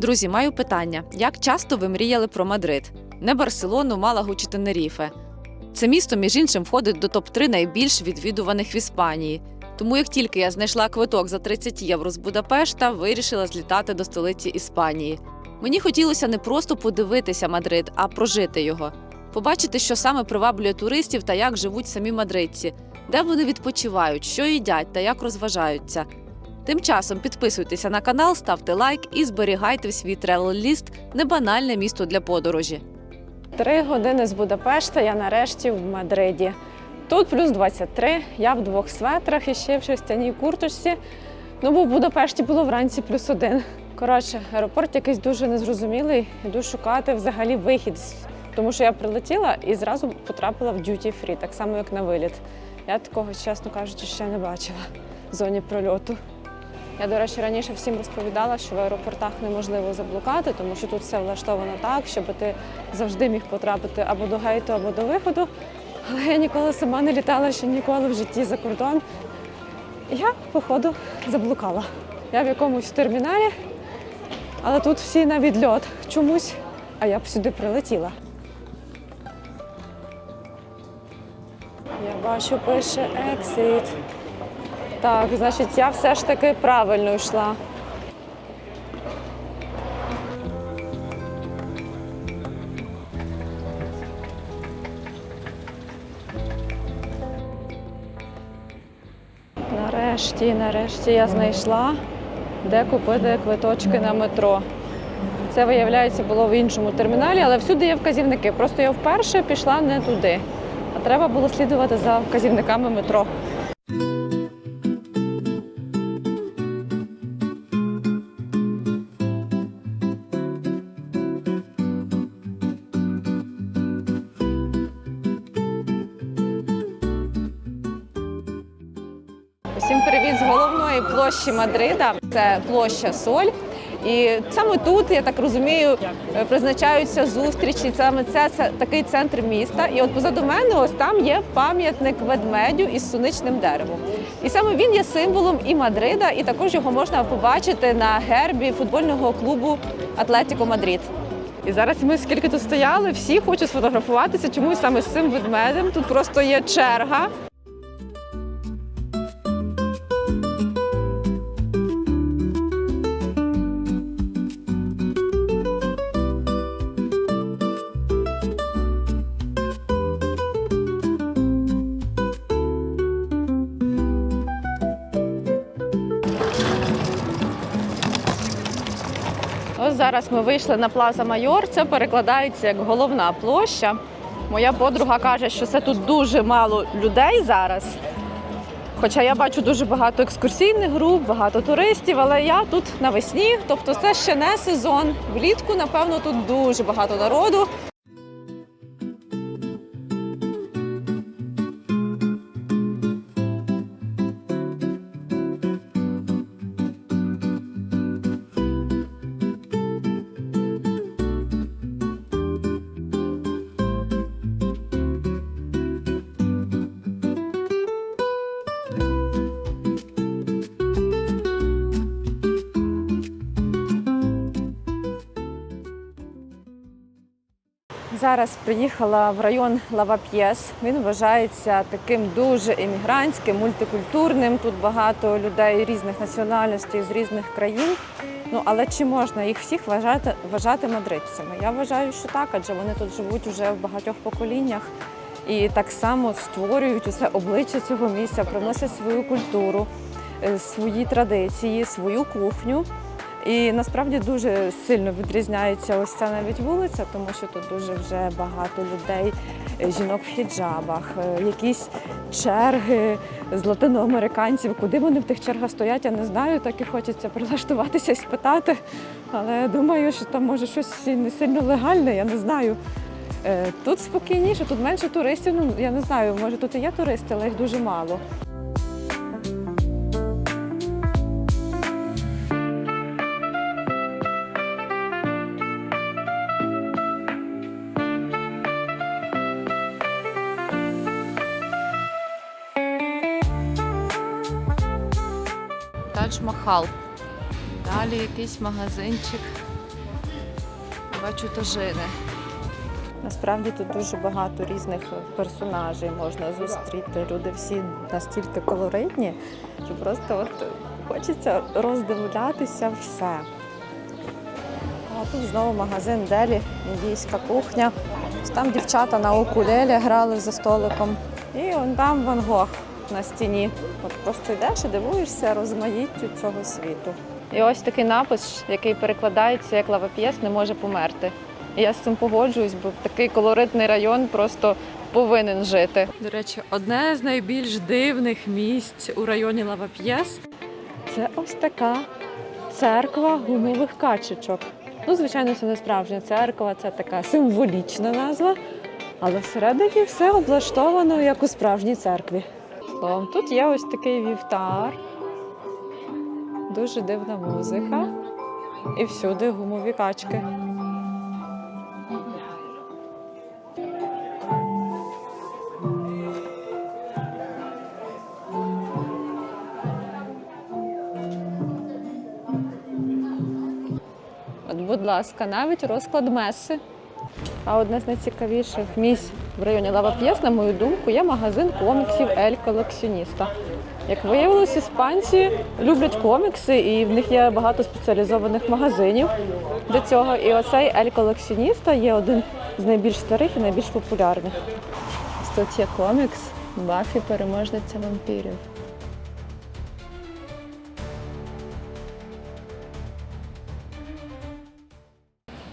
Друзі, маю питання: як часто ви мріяли про Мадрид? Не Барселону, Малагу чи Тенеріфе? Це місто, між іншим, входить до топ-3 найбільш відвідуваних в Іспанії. Тому як тільки я знайшла квиток за 30 євро з Будапешта, вирішила злітати до столиці Іспанії. Мені хотілося не просто подивитися Мадрид, а прожити його, побачити, що саме приваблює туристів та як живуть самі мадридці, де вони відпочивають, що їдять та як розважаються. Тим часом підписуйтеся на канал, ставте лайк і зберігайте в свій тревел-ліст небанальне місто для подорожі. Три години з Будапешта я нарешті в Мадриді. Тут плюс 23, я в двох светрах і ще в шерстяній курточці. Ну, бо в Будапешті було вранці плюс один. Коротше, аеропорт якийсь дуже незрозумілий. Йду шукати взагалі вихід. Тому що я прилетіла і зразу потрапила в duty free, так само як на виліт. Я такого, чесно кажучи, ще не бачила в зоні прольоту. Я, до речі, раніше всім розповідала, що в аеропортах неможливо заблукати, тому що тут все влаштовано так, щоб ти завжди міг потрапити або до гейту, або до виходу. Але я ніколи сама не літала ще ніколи в житті за кордон. Я, походу, заблукала. Я в якомусь терміналі, але тут всі на відльот чомусь, а я б сюди прилетіла. Я бачу, пише exit. Так, значить, я все ж таки правильно йшла. Нарешті, нарешті я знайшла, де купити квиточки на метро. Це, виявляється, було в іншому терміналі, але всюди є вказівники. Просто я вперше пішла не туди. А треба було слідувати за вказівниками метро. Площі Мадрида. Це площа Соль. І саме тут, я так розумію, е, призначаються зустрічі. Саме це, це такий центр міста. І от позаду мене ось там є пам'ятник ведмедю із суничним деревом. І саме він є символом і Мадрида, і також його можна побачити на гербі футбольного клубу Атлетіко Мадрид. І зараз ми скільки тут стояли, всі хочуть сфотографуватися чомусь саме з цим ведмедем. Тут просто є черга. Зараз ми вийшли на Плаза Майор. Це перекладається як головна площа. Моя подруга каже, що це тут дуже мало людей зараз. Хоча я бачу дуже багато екскурсійних груп, багато туристів, але я тут навесні, тобто це ще не сезон. Влітку, напевно, тут дуже багато народу. Зараз приїхала в район Лавап'єс. Він вважається таким дуже іммігрантським, мультикультурним. Тут багато людей різних національностей з різних країн. Ну але чи можна їх всіх вважати, вважати мадридцями? Я вважаю, що так, адже вони тут живуть уже в багатьох поколіннях і так само створюють усе обличчя цього місця, приносять свою культуру, е, свої традиції, свою кухню. І насправді дуже сильно відрізняється ось ця навіть вулиця, тому що тут дуже вже багато людей, е, жінок в хіджабах, е, якісь черги з латиноамериканців. Куди вони в тих чергах стоять, я не знаю. Так і хочеться прилаштуватися і спитати. Але думаю, що там може щось не сильно легальне, я не знаю. Е, Тут спокійніше, тут менше туристів. Ну я не знаю, може тут і є туристи, але їх дуже мало. Тадж Махал. Далі якийсь магазинчик Бачу тожини. Насправді тут дуже багато різних персонажей можна зустріти. Люди всі настільки колоритні, що просто от хочеться роздивлятися все. А тут знову магазин Делі, індійська кухня. Там дівчата на укулелі грали за столиком. І он там Ван Гог на стіні. От просто йдеш і дивуєшся розмаїттю цього світу. І ось такий напис, який перекладається як лавап'єс не може померти. І я з цим погоджуюсь, бо такий колоритний район просто повинен жити. До речі, одне з найбільш дивних місць у районі Лавап'єс. Це ось така церква гумових качечок. Ну, звичайно, це не справжня церква, це така символічна назва. Але всередині все облаштовано як у справжній церкві. Словом, тут є ось такий вівтар, дуже дивна музика. І всюди гумові качки. От, будь ласка, навіть розклад меси. А одне з найцікавіших місць в районі Лава П'єс, на мою думку, є магазин коміксів Ель Колекціоніста. Як виявилось, іспанці люблять комікси, і в них є багато спеціалізованих магазинів для цього. І оцей Ель Колекціоніста є один з найбільш старих і найбільш популярних. Тут є комікс Бафі переможниця вампірів.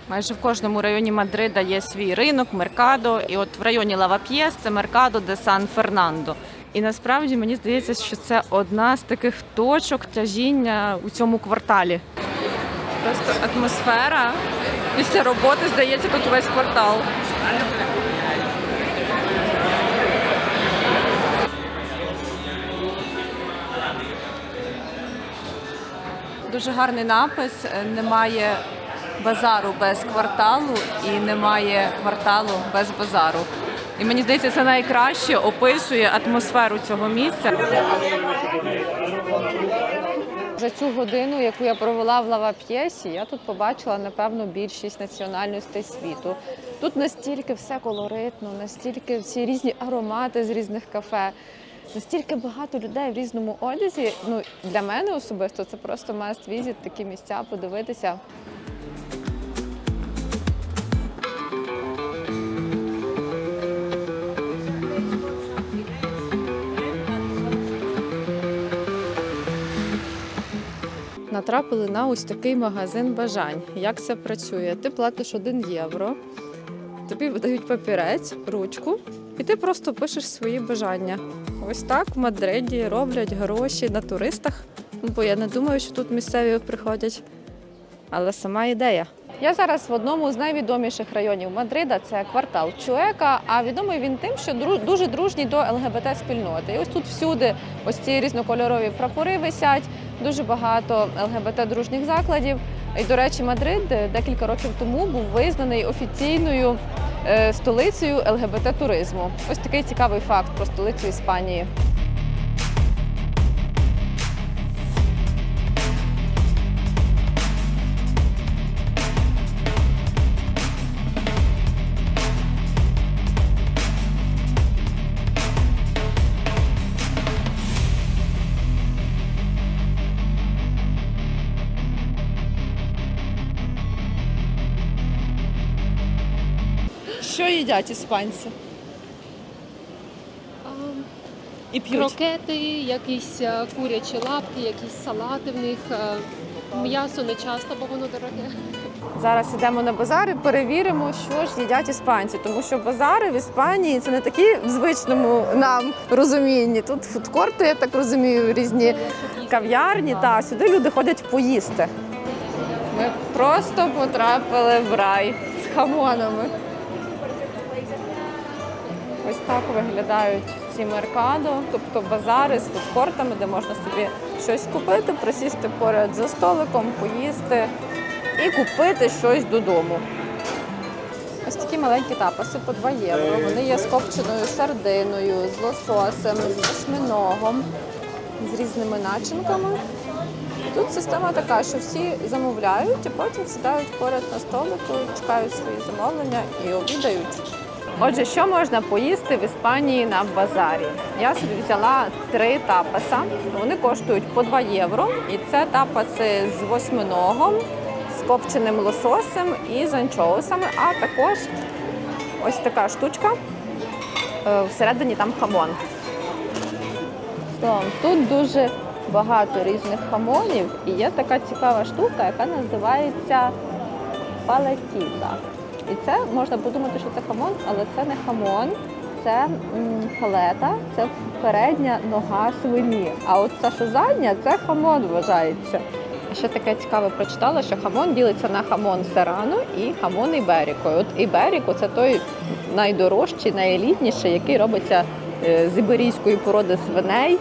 Майже в кожному районі Мадрида є свій ринок, меркадо. І от в районі Лавап'єс це меркадо де Сан Фернандо. І насправді мені здається, що це одна з таких точок тяжіння у цьому кварталі. Просто атмосфера після роботи здається тут весь квартал. Дуже гарний напис. Немає базару без кварталу і немає кварталу без базару. І мені здається, це найкраще описує атмосферу цього місця. За цю годину, яку я провела в лавап'єсі, я тут побачила напевно більшість національностей світу. Тут настільки все колоритно, настільки всі різні аромати з різних кафе, настільки багато людей в різному одязі. Ну для мене особисто це просто must visit, такі місця подивитися. Натрапили на ось такий магазин бажань. Як це працює? Ти платиш 1 євро, тобі видають папірець, ручку, і ти просто пишеш свої бажання. Ось так в Мадриді роблять гроші на туристах. Ну, Бо я не думаю, що тут місцеві приходять. Але сама ідея. Я зараз в одному з найвідоміших районів Мадрида, це квартал Чуека. А відомий він тим, що дуже дружній до ЛГБТ спільноти. І ось тут всюди ось ці різнокольорові прапори висять, дуже багато ЛГБТ дружніх закладів. І, до речі, Мадрид е, декілька років тому був визнаний офіційною е, столицею ЛГБТ туризму. Ось такий цікавий факт про столицю Іспанії. Що їдять іспанці? І Крокети, якісь е, курячі лапки, якісь салати в них. е, М'ясо не часто, бо воно дороге. Зараз йдемо на базар і перевіримо, що ж їдять іспанці, тому що базари в Іспанії це не такі в звичному нам розумінні. Тут фудкорти, я так розумію, різні кав'ярні. Та сюди люди ходять поїсти. Ми просто потрапили в рай з хамонами. Ось так виглядають ці меркадо, тобто базари з фудкортами, де можна собі щось купити, присісти поряд за столиком, поїсти і купити щось додому. Ось такі маленькі тапаси по 2 євро. Вони є з копченою сардиною, з лососем, з осьминогом, з різними начинками. Тут система така, що всі замовляють, і потім сідають поряд на столику, чекають свої замовлення і обідають. Отже, що можна поїсти в Іспанії на базарі? Я собі взяла три тапаса. Вони коштують по 2 євро. І це тапаси з восьминогом, з копченим лососем і з анчоусами, а також ось така штучка. Е, Всередині там хамон. Тут дуже багато різних хамонів, і є така цікава штука, яка називається палетіта. І це можна подумати, що це хамон, але це не хамон, це м, палета, це передня нога свині. А от це, що задня, це хамон вважається. Ще таке цікаве прочитала, що хамон ділиться на хамон серано і хамон іберіко. От іберіко це той найдорожчий, найелітніший, який робиться е, з іберійської породи свиней.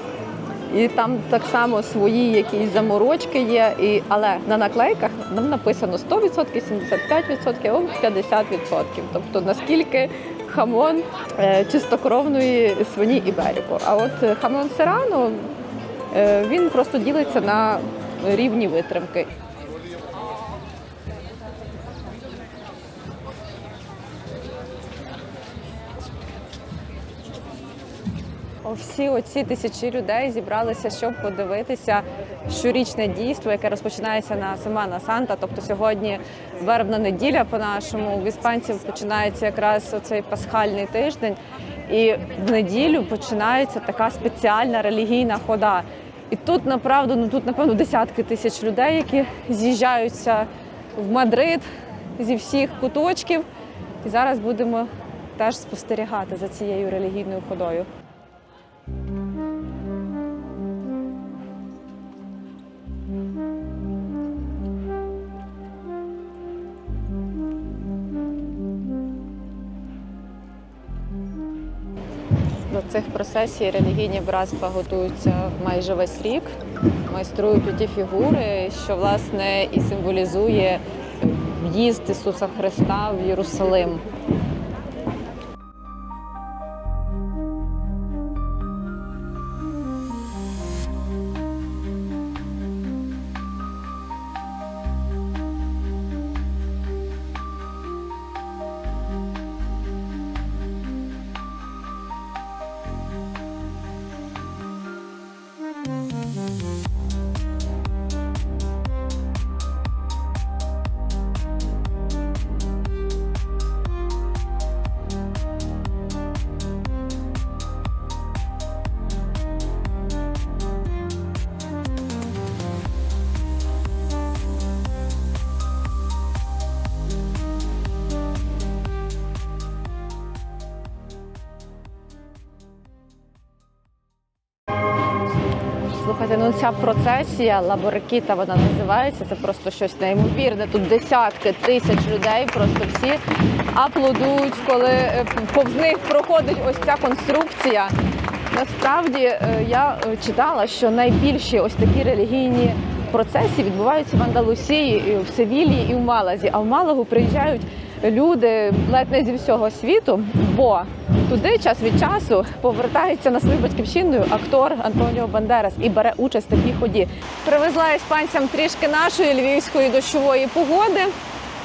І там так само свої якісь заморочки є. І, але на наклейках нам написано 100%, 75% або 50%. Тобто наскільки хамон е, чистокровної свині Іберіко. А от хамон серано е, він просто ділиться на рівні витримки. Всі оці тисячі людей зібралися, щоб подивитися щорічне дійство, яке розпочинається на Семана Санта. Тобто сьогодні вербна неділя по-нашому. В іспанців починається якраз оцей пасхальний тиждень, і в неділю починається така спеціальна релігійна хода. І тут направду, ну тут напевно десятки тисяч людей, які з'їжджаються в Мадрид зі всіх куточків. І зараз будемо теж спостерігати за цією релігійною ходою. До цих процесій релігійні братства готуються майже весь рік, майструють ті фігури, що власне і символізує в'їзд Ісуса Христа в Єрусалим. Слухайте, ну ця процесія Лаборикіта вона називається. Це просто щось неймовірне. Тут десятки тисяч людей, просто всі аплодують, коли е, повз них проходить ось ця конструкція. Насправді е, я е, читала, що найбільші ось такі релігійні процесії відбуваються в Андалусії, в Севілії і в Малазі. А в Малагу приїжджають люди ледь не зі всього світу, бо туди час від часу повертається на свою батьківщину актор Антоніо Бандерас і бере участь в такій ході. Привезла іспанцям трішки нашої львівської дощової погоди.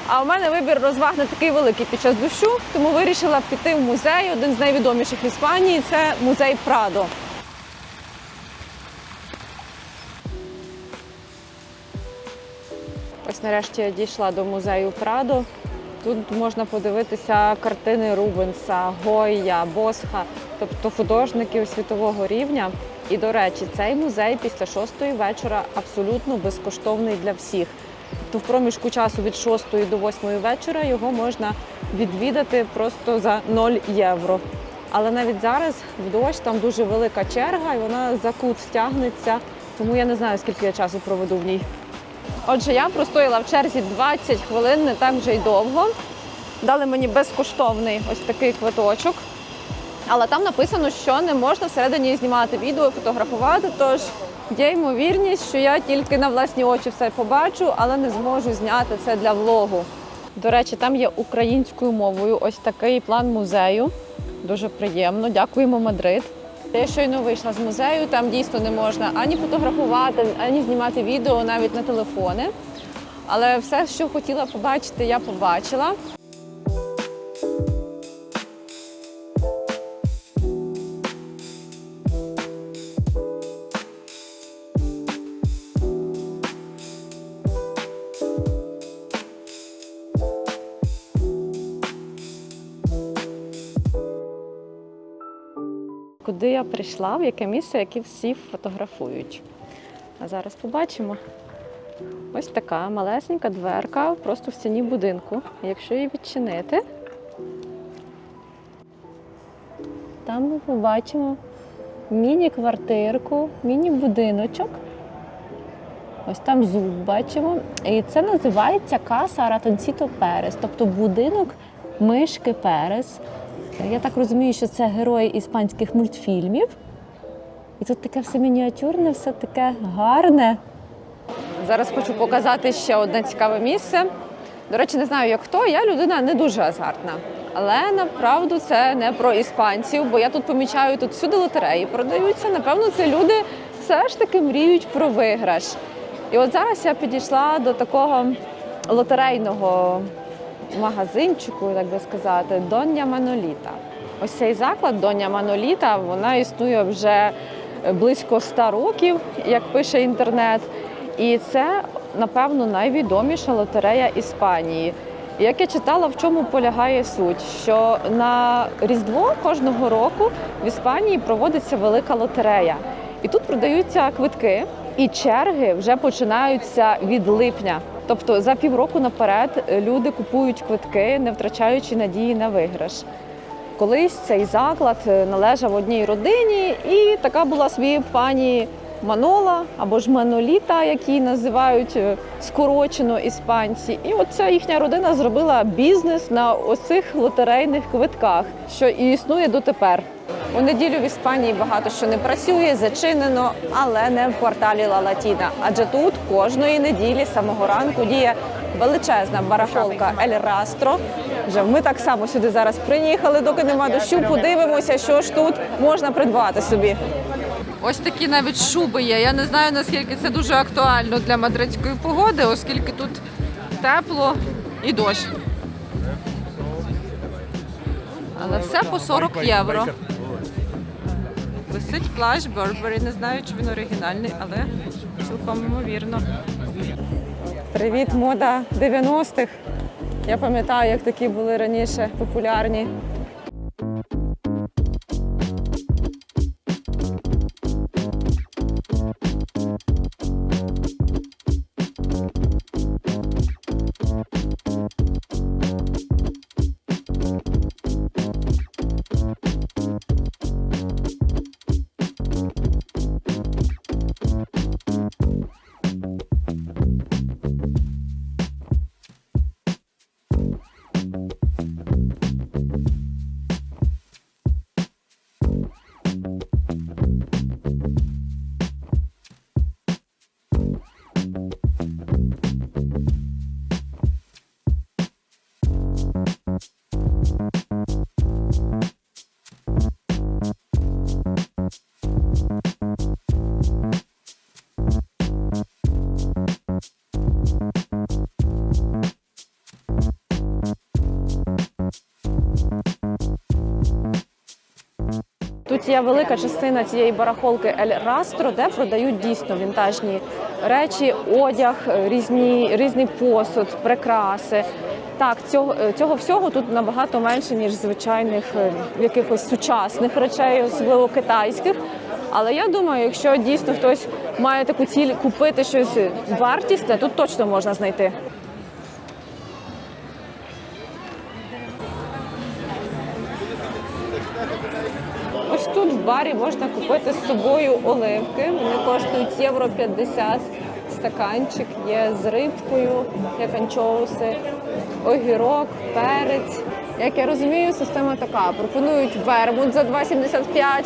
А у мене вибір розваг не такий великий під час дощу, тому вирішила піти в музей, один з найвідоміших в Іспанії це музей Прадо. Ось нарешті я дійшла до музею Прадо. Тут можна подивитися картини Рубенса, Гойя, Босха, тобто художників світового рівня. І, до речі, цей музей після шостої вечора абсолютно безкоштовний для всіх. Тобто в проміжку часу від 6 до 8 вечора його можна відвідати просто за 0 євро. Але навіть зараз в дощ там дуже велика черга, і вона за кут тягнеться, тому я не знаю, скільки я часу проведу в ній. Отже, я простояла в черзі 20 хвилин, не так вже й довго. Дали мені безкоштовний ось такий квиточок. Але там написано, що не можна всередині знімати відео, фотографувати. Тож є ймовірність, що я тільки на власні очі все побачу, але не зможу зняти це для влогу. До речі, там є українською мовою ось такий план музею. Дуже приємно. Дякуємо, Мадрид. Я щойно вийшла з музею, там дійсно не можна ані фотографувати, ані знімати відео навіть на телефони. Але все, що хотіла побачити, я побачила. Прийшла, в яке місце, яке всі фотографують. А зараз побачимо. Ось така малесенька дверка просто в стіні будинку. Якщо її відчинити, там ми побачимо міні-квартирку, міні-будиночок. Ось там зуб бачимо. І це називається Каса Ратонсіто Перес, тобто будинок мишки Перес. Я так розумію, що це герої іспанських мультфільмів. І тут таке все мініатюрне, все таке гарне. Зараз хочу показати ще одне цікаве місце. До речі, не знаю, як хто. Я людина не дуже азартна. Але направду це не про іспанців, бо я тут помічаю, тут всюди лотереї продаються. Напевно, це люди все ж таки мріють про виграш. І от зараз я підійшла до такого лотерейного магазинчику, так би сказати, Доння Маноліта. Ось цей заклад Доння Маноліта, вона існує вже близько 100 років, як пише інтернет. І це, напевно, найвідоміша лотерея Іспанії. Як я читала, в чому полягає суть, що на Різдво кожного року в Іспанії проводиться велика лотерея. І тут продаються квитки, і черги вже починаються від липня. Тобто за півроку наперед люди купують квитки, не втрачаючи надії на виграш. Колись цей заклад належав одній родині, і така була собі пані Манола або ж Маноліта, як її називають е, скорочено іспанці. І оця їхня родина зробила бізнес на оцих лотерейних квитках, що і існує дотепер. У неділю в Іспанії багато що не працює, зачинено, але не в кварталі Ла Латіна. Адже тут кожної неділі з самого ранку діє величезна барахолка Ель Растро. Вже ми так само сюди зараз приїхали, доки нема дощу. Подивимося, що ж тут можна придбати собі. Ось такі навіть шуби є. Я не знаю наскільки це дуже актуально для мадридської погоди, оскільки тут тепло і дощ. Але все по 40 євро. Висить плащ Бурбері. Не знаю, чи він оригінальний, але цілком ймовірно. Привіт, мода 90-х. Я пам'ятаю, як такі були раніше популярні. Тут є велика частина цієї барахолки Ель Растро, де продають дійсно вінтажні речі, одяг, різні, різний посуд, прикраси. Так, цього, цього всього тут набагато менше, ніж звичайних е, якихось сучасних речей, особливо китайських. Але я думаю, якщо дійсно хтось має таку ціль купити щось вартісне, тут точно можна знайти. Барі можна купити з собою оливки. Вони коштують євро 50. Стаканчик є з рибкою, як анчоуси, огірок, перець. Як я розумію, система така. Пропонують вермут за 2,75,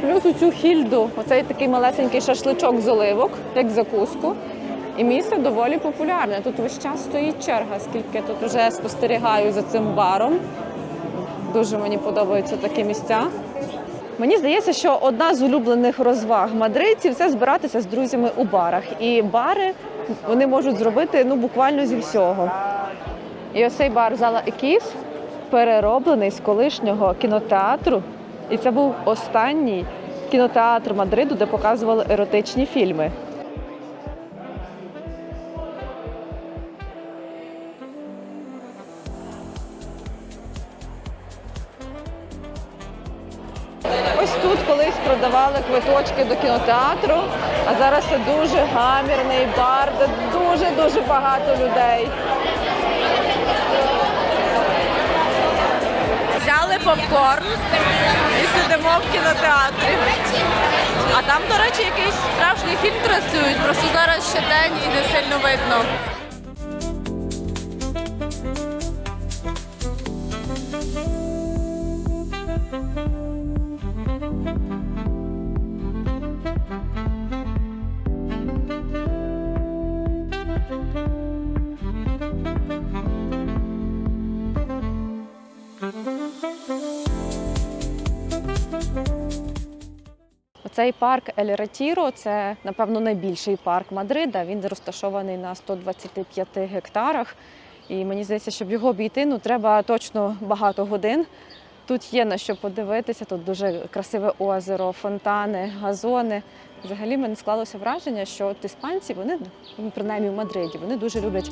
плюс оцю хільду, оцей такий малесенький шашличок з оливок, як закуску. І місце доволі популярне. Тут весь час стоїть черга, скільки я тут вже спостерігаю за цим баром. Дуже мені подобаються такі місця. Мені здається, що одна з улюблених розваг мадридців це збиратися з друзями у барах. І бари вони можуть зробити ну буквально зі всього. І ось цей бар зала Екіс перероблений з колишнього кінотеатру. І це був останній кінотеатр Мадриду, де показували еротичні фільми. Продавали квиточки до кінотеатру, а зараз це дуже гамірний бар, де дуже-дуже багато людей. Взяли попкорн і сидимо в кінотеатрі. А там, до речі, якийсь справжній фільм транслюють, просто зараз ще день і не сильно видно. Оцей парк Ель Ретіро це, напевно, найбільший парк Мадрида. Він розташований на 125 гектарах. І мені здається, щоб його обійти, ну треба точно багато годин. Тут є на що подивитися, тут дуже красиве озеро, фонтани, газони. Взагалі мене склалося враження, що от іспанці, вони ну, принаймні в Мадриді, вони дуже люблять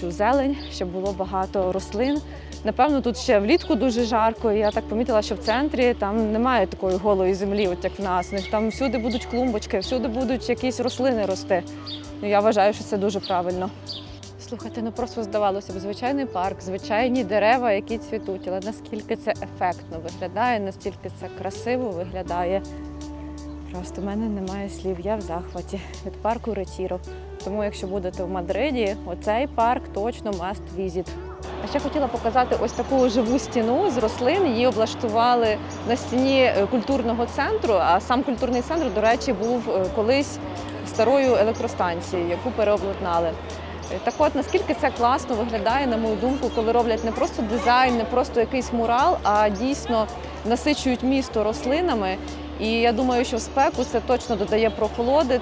цю зелень, щоб було багато рослин. Напевно, тут ще влітку дуже жарко. І я так помітила, що в центрі там немає такої голої землі, от як в нас. Там всюди будуть клумбочки, всюди будуть якісь рослини рости. Ну, я вважаю, що це дуже правильно. Слухайте, ну просто здавалося б, звичайний парк, звичайні дерева, які цвітуть, але наскільки це ефектно виглядає, настільки це красиво виглядає. Просто в мене немає слів, я в захваті від парку Ретіро. Тому, якщо будете в Мадриді, оцей парк точно must visit. А ще хотіла показати ось таку живу стіну з рослин. Її облаштували на стіні е, культурного центру. А сам культурний центр, до речі, був е, колись старою електростанцією, яку переобладнали. Е, Так от наскільки це класно виглядає, на мою думку, коли роблять не просто дизайн, не просто якийсь мурал, а дійсно насичують місто рослинами. І я думаю, що в спеку це точно додає прохолоди.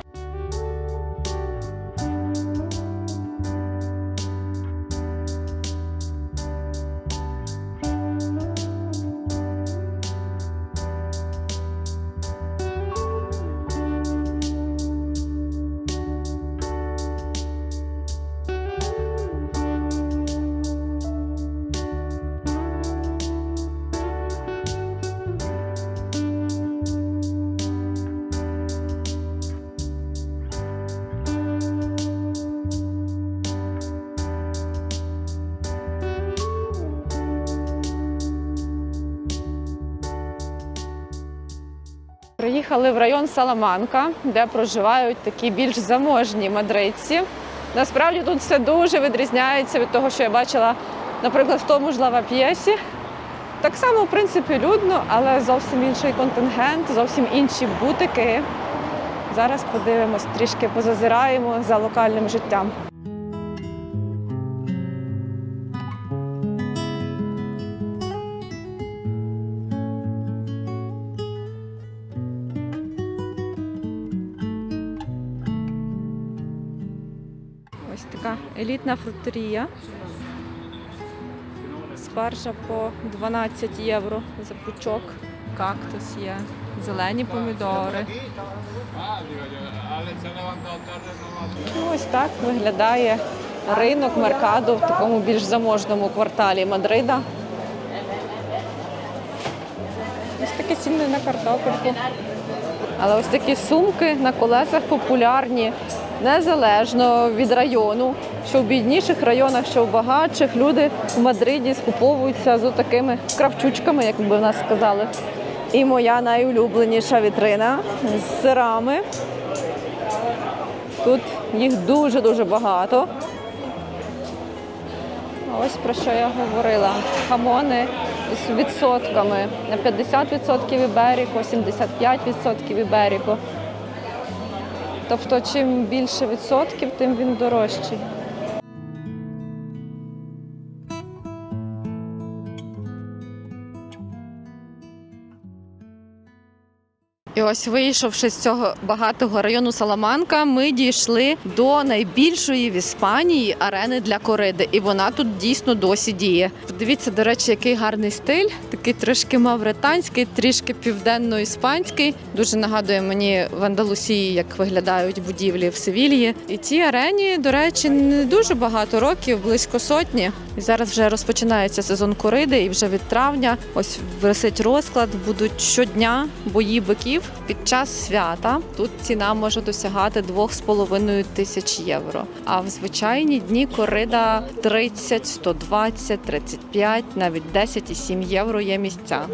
Приїхали в район Саламанка, де проживають такі більш заможні мадридці. Насправді тут все дуже відрізняється від того, що я бачила, наприклад, в тому ж лавап'єсі. Так само, в принципі, людно, але зовсім інший контингент, зовсім інші бутики. Зараз подивимось, трішки позазираємо за локальним життям. Ось така елітна фрукторія. Спаржа по 12 євро за пучок. Кактус є, зелені помідори. Ось так виглядає ринок Меркадо в такому більш заможному кварталі Мадрида. Ось такі ціни на картопельку. Але ось такі сумки на колесах популярні незалежно від району. Що в бідніших районах, що в багатших люди в Мадриді скуповуються з такими кравчучками, як би в нас сказали. І моя найулюбленіша вітрина з сирами. Тут їх дуже-дуже багато. Ось про що я говорила. Хамони з відсотками. На 50% іберіко, 75% іберіко. Тобто, чим більше відсотків, тим він дорожчий. І ось вийшовши з цього багатого району Саламанка, ми дійшли до найбільшої в Іспанії арени для кориди, і вона тут дійсно досі діє. Подивіться, до речі, який гарний стиль, такий трішки мавританський, трішки південно-іспанський. Дуже нагадує мені в Андалусії, як виглядають будівлі в Севільї. І цій арені, до речі, не дуже багато років, близько сотні. І зараз вже розпочинається сезон кориди, і вже від травня ось висить розклад. Будуть щодня бої биків під час свята. Тут ціна може досягати 2,5 тисяч євро. А в звичайні дні корида 30, 120, 35, навіть 10,7 євро є місця.